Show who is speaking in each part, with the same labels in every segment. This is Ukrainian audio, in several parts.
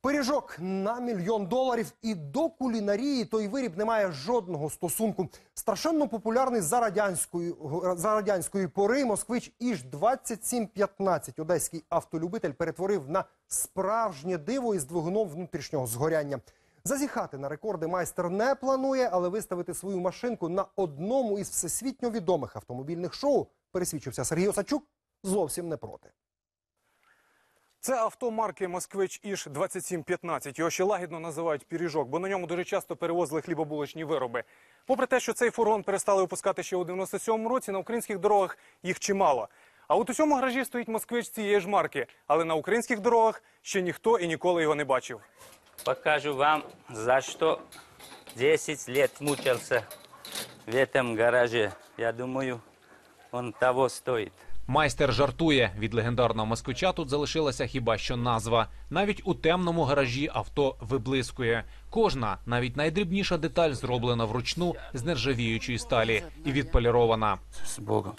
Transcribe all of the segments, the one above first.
Speaker 1: Пиріжок на мільйон доларів і до кулінарії той виріб не має жодного стосунку. Страшенно популярний за радянської, за радянської пори москвич Іж 2715 одеський автолюбитель перетворив на справжнє диво із двигуном внутрішнього згоряння. Зазіхати на рекорди майстер не планує, але виставити свою машинку на одному із всесвітньо відомих автомобільних шоу пересвідчився Сергій Осачук зовсім не проти.
Speaker 2: Це авто марки Москвич Іж 2715. Його ще лагідно називають піріжок, бо на ньому дуже часто перевозили хлібобулочні вироби. Попри те, що цей фургон перестали випускати ще у 97-му році, на українських дорогах їх чимало. А от у цьому гаражі стоїть москвич цієї ж марки, але на українських дорогах ще ніхто і ніколи його не бачив.
Speaker 3: Покажу вам, за что 10 лет мучился в этом гараже. Я думаю, он того стоит.
Speaker 4: Майстер жартує. Від легендарного москвича тут залишилася хіба що назва. Навіть у темному гаражі авто виблискує. Кожна, навіть найдрібніша деталь зроблена вручну з нержавіючої сталі і відполірована.
Speaker 3: З Богом.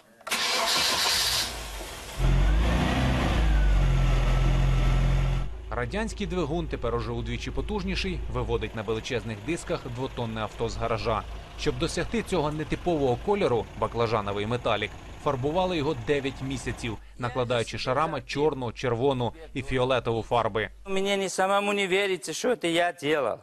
Speaker 4: Радянський двигун тепер уже удвічі потужніший, виводить на величезних дисках двотонне авто з гаража. Щоб досягти цього нетипового кольору, баклажановий металік, фарбували його 9 місяців, накладаючи шарами чорну, червону і фіолетову фарби.
Speaker 3: Мне не самому не верится, что это я делал.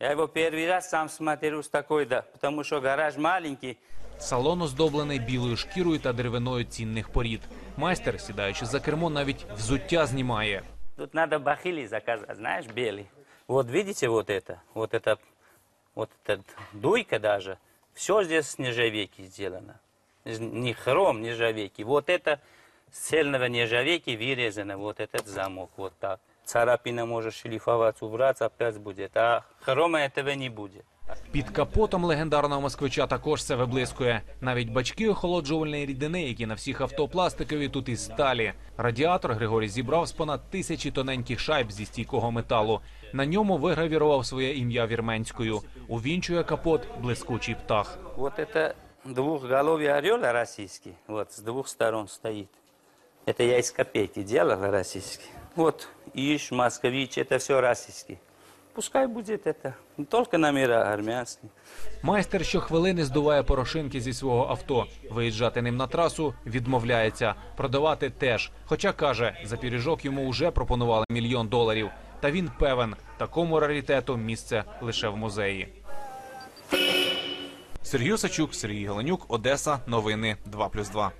Speaker 3: Я его первый раз сам смотрю с такой, да, потому что гараж маленький.
Speaker 4: Салон оздоблений білою шкірою та деревиною цінних порід. Майстер, сідаючи за кермо, навіть взуття знімає.
Speaker 3: Тут надо бахили заказать, знаешь, белый. Вот видите вот это, вот это, вот эта дуйка даже. Все здесь с нержавейки сделано. Не хром, нержавейки. Вот это с цельного нержавейки вырезано, вот этот замок, вот так. Царапина может шлифоваться, убраться, опять будет. А хрома этого не будет.
Speaker 4: Під капотом легендарного москвича також все виблискує. Навіть бачки охолоджувальної рідини, які на всіх авто пластикові, тут із сталі. Радіатор Григорій зібрав з понад тисячі тоненьких шайб зі стійкого металу. На ньому вигравірував своє ім'я вірменською. Увінчує капот блискучий птах.
Speaker 3: Вот это двухголовый орел российский, вот с двух сторон стоит. Это я из копейки делал российский. Вот Иш, Москович, это все российский. Пускай будет это. Не только номера армянские.
Speaker 4: Майстер щохвилини здуває порошинки зі свого авто. Виїжджати ним на трасу відмовляється. Продавати теж. Хоча каже, за піріжок йому вже пропонували мільйон доларів. Та він певен, такому раритету місце лише в музеї. Сергій Осачук, Сергій Галенюк, Одеса. Новини 2+,2.